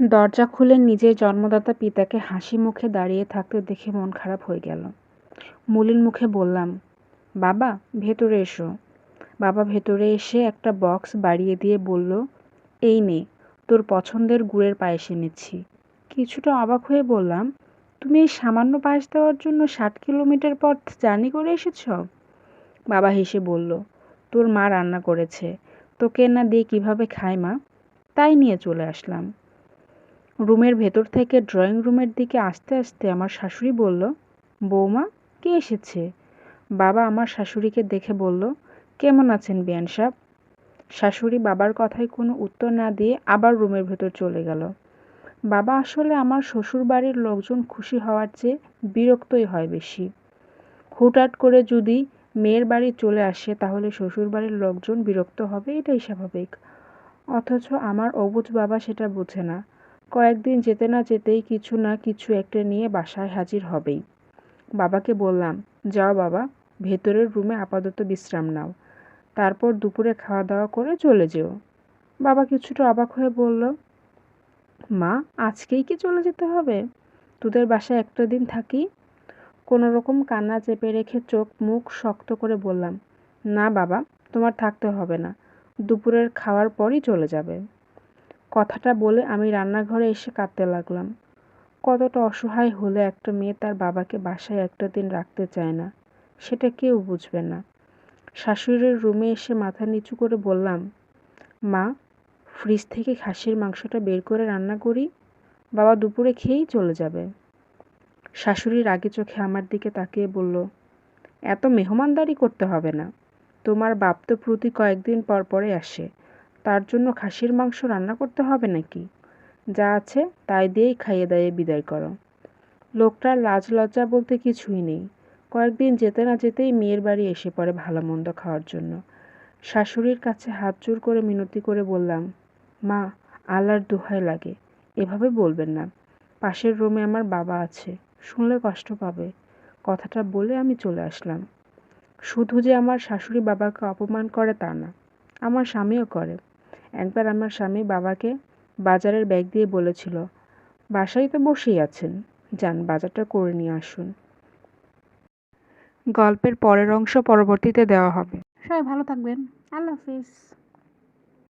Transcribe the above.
দরজা খুলে নিজের জন্মদাতা পিতাকে হাসি মুখে দাঁড়িয়ে থাকতে দেখে মন খারাপ হয়ে গেল। মলিন মুখে বললাম, বাবা, ভেতরে এসো। বাবা ভেতরে এসে একটা বক্স বাড়িয়ে দিয়ে বলল, এই নে, তোর পছন্দের গুড়ের পায়েস এনেছি। কিছুটা অবাক হয়ে বললাম, তুমি এই সামান্য পায়েস দেওয়ার জন্য ষাট কিলোমিটার পথ জার্নি করে এসেছ? বাবা হেসে বলল, তোর মা রান্না করেছে, তোকে না দিয়ে কীভাবে খায় মা? তাই নিয়ে চলে আসলাম। রুমের ভেতর থেকে ড্রয়িং রুমের দিকে আসতে আসতে আমার শাশুড়ি বলল, বৌমা, কে এসেছে? বাবা আমার শাশুড়িকে দেখে বলল, কেমন আছেন বিয়ান সাহেব? শাশুড়ি বাবার কথায় কোনো উত্তর না দিয়ে আবার রুমের ভেতর চলে গেল। বাবা আসলে আমার শ্বশুর বাড়ির লোকজন খুশি হওয়ার চেয়ে বিরক্তই হয় বেশি। হুটহাট করে যদি মেয়ের বাড়ি চলে আসে তাহলে শ্বশুর বাড়ির লোকজন বিরক্ত হবে, এটাই স্বাভাবিক। অথচ আমার অবুজ বাবা সেটা বোঝে না। কয়েকদিন যেতে না যেতেই কিছু না কিছু একটা নিয়ে বাসায় হাজির হবেই। বাবাকে বললাম, যাও বাবা, ভেতরের রুমে আপাতত বিশ্রাম নাও। তারপর দুপুরে খাওয়া দাওয়া করে চলে যেও। বাবা কিছুটা অবাক হয়ে বলল, মা, আজকেই কি চলে যেতে হবে? তোদের বাসায় একটা দিন থাকি? কোনো রকম কান্না চেপে রেখে চোখ মুখ শক্ত করে বললাম, না বাবা, তোমার থাকতে হবে না। দুপুরের খাওয়ার পরই চলে যাবে। কথাটা বলে আমি রান্নাঘরে এসে কাঁদতে লাগলাম। কতটা অসহায় হলে একটা মেয়ে তার বাবাকে বাসায় একটা দিন রাখতে চায় না, সেটা কেউ বুঝবে না। শাশুড়ির রুমে এসে মাথা নিচু করে বললাম, মা, ফ্রিজ থেকে খাসির মাংসটা বের করে রান্না করি, বাবা দুপুরে খেয়েই চলে যাবে। শাশুড়ি রাগে চোখে আমার দিকে তাকিয়ে বলল, এত মেহমানদারি করতে হবে না। তোমার বাপ তো প্রতি কয়েকদিন পর পরে আসে। তার জন্য খাসির মাংস রান্না করতে হবে নাকি? যা আছে তাই দিয়েই খাইয়ে দাইয়ে বিদায় করো। লোকটার লাজ লজ্জা বলতে কিছুই নেই। কয়েকদিন যেতে না যেতেই মেয়ের বাড়ি এসে পড়ে ভালো মন্দ খাওয়ার জন্য। শাশুড়ির কাছে হাত জোর করে মিনতি করে বললাম, মা, আল্লাহর দোহাই লাগে। এভাবে বলবেন না। পাশের রুমে আমার বাবা আছে। শুনলে কষ্ট পাবে। কথাটা বলে আমি চলে আসলাম। শুধু যে আমার শাশুড়ি বাবাকে অপমান করে তা না, আমার স্বামীও করে। একবার আমার স্বামী বাবাকে বাজারের ব্যাগ দিয়ে বলেছিল, বাসায় তো বসেই আছেন, যান বাজারটা করে নিয়ে আসুন। গল্পের পরের অংশ পরবর্তীতে দেওয়া হবে। সবাই ভালো থাকবেন। আল্লাহ হাফিজ।